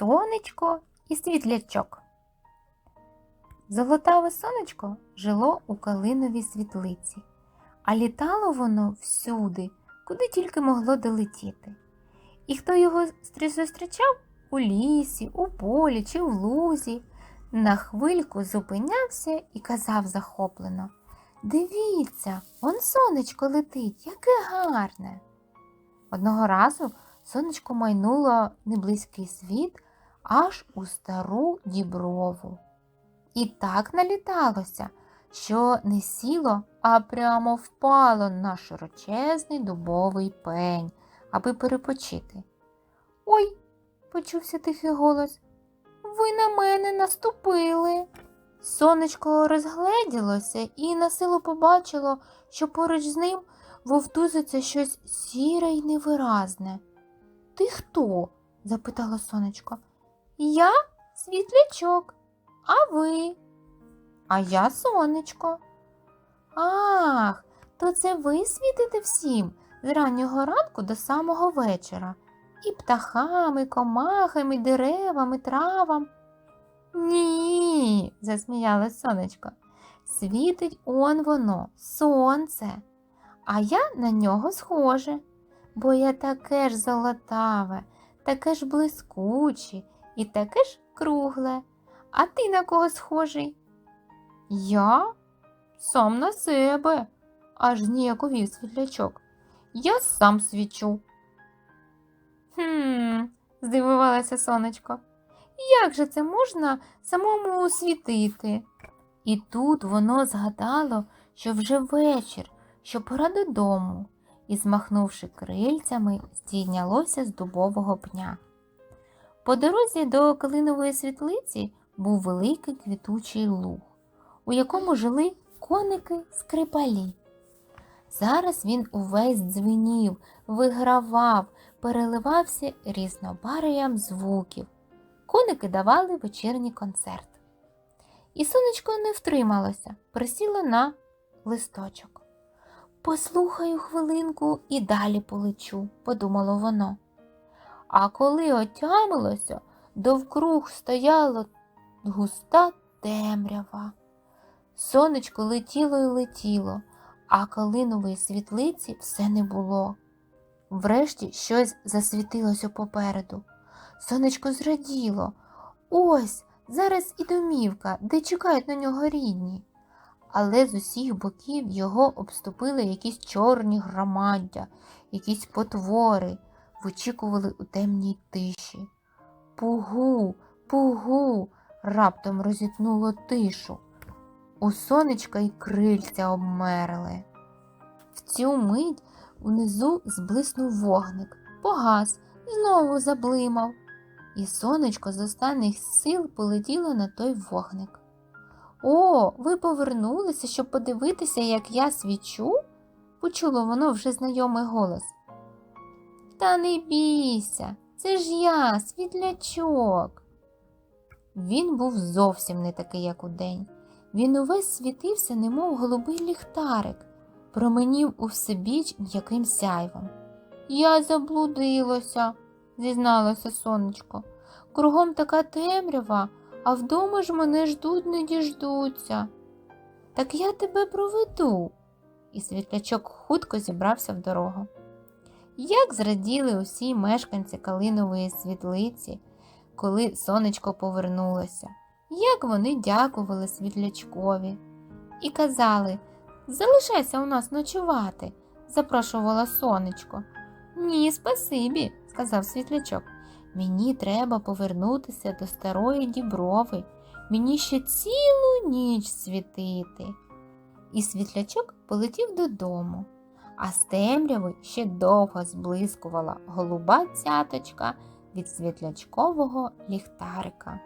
Сонечко і світлячок. Золотаве сонечко жило у калиновій світлиці, а літало воно всюди, куди тільки могло долетіти. І хто його зустрічав у лісі, у полі чи в лузі, на хвильку зупинявся і казав захоплено Дивіться, он сонечко летить, яке гарне. Одного разу сонечко майнуло неблизький світ аж у стару діброву. І так наліталося, що не сіло, а прямо впало на широчезний дубовий пень, аби перепочити. Ой, почувся тихий голос. Ви на мене наступили. Сонечко розгледілося і на силу побачило, що поруч з ним вовтузиться щось сіре й невиразне. Ти хто? запитало сонечко. Я світлячок, а ви? А я сонечко. Ах, то це ви світите всім з раннього ранку до самого вечора. І птахами, комахами, деревами, травам. Ні, засміялось сонечко. Світить он воно, сонце, а я на нього схоже, бо я таке ж золотаве, таке ж блискуче і таке ж кругле. А ти на кого схожий? Я? Сам на себе, аж зніяковів світлячок. Я сам свічу. Хм, здивувалося сонечко. Як же це можна самому світити? І тут воно згадало, що вже вечір, що пора додому, і, змахнувши крильцями, здійнялося з дубового пня. По дорозі до калинової світлиці був великий квітучий луг, у якому жили коники скрипалі. Зараз він увесь дзвенів, вигравав, переливався різнобаріям звуків. Коники давали вечірній концерт. І сонечко не втрималося, присіло на листочок. Послухаю хвилинку і далі полечу, подумало воно. А коли отямилося, довкруг стояла густа темрява. Сонечко летіло і летіло, а калинової світлиці все не було. Врешті щось засвітилося попереду. Сонечко зраділо. Ось зараз і домівка, де чекають на нього рідні. Але з усіх боків його обступили якісь чорні громаддя, якісь потвори, вичікували у темній тиші. Пугу, пугу, раптом розітнуло тишу. У сонечка й крильця обмерли. В цю мить унизу зблиснув вогник, погас, знову заблимав, і сонечко з останніх сил полетіло на той вогник. О, ви повернулися, щоб подивитися, як я свічу? почуло воно вже знайомий голос. Та не бійся, це ж я, світлячок. Він був зовсім не такий, як удень. Він увесь світився, немов голубий ліхтарик, променів у всебіч м'яким сяйвом. Я заблудилося, зізналося сонечко. Кругом така темрява, а вдома ж мене ждуть, не діждуться. Так я тебе проведу. І світлячок хутко зібрався в дорогу. Як зраділи усі мешканці Калинової світлиці, коли сонечко повернулося, як вони дякували світлячкові і казали Залишайся у нас ночувати, запрошувала сонечко. Ні, спасибі, сказав світлячок. Мені треба повернутися до старої діброви. Мені ще цілу ніч світити. І світлячок полетів додому, а з темряви ще довго зблискувала голуба цяточка від світлячкового ліхтарика.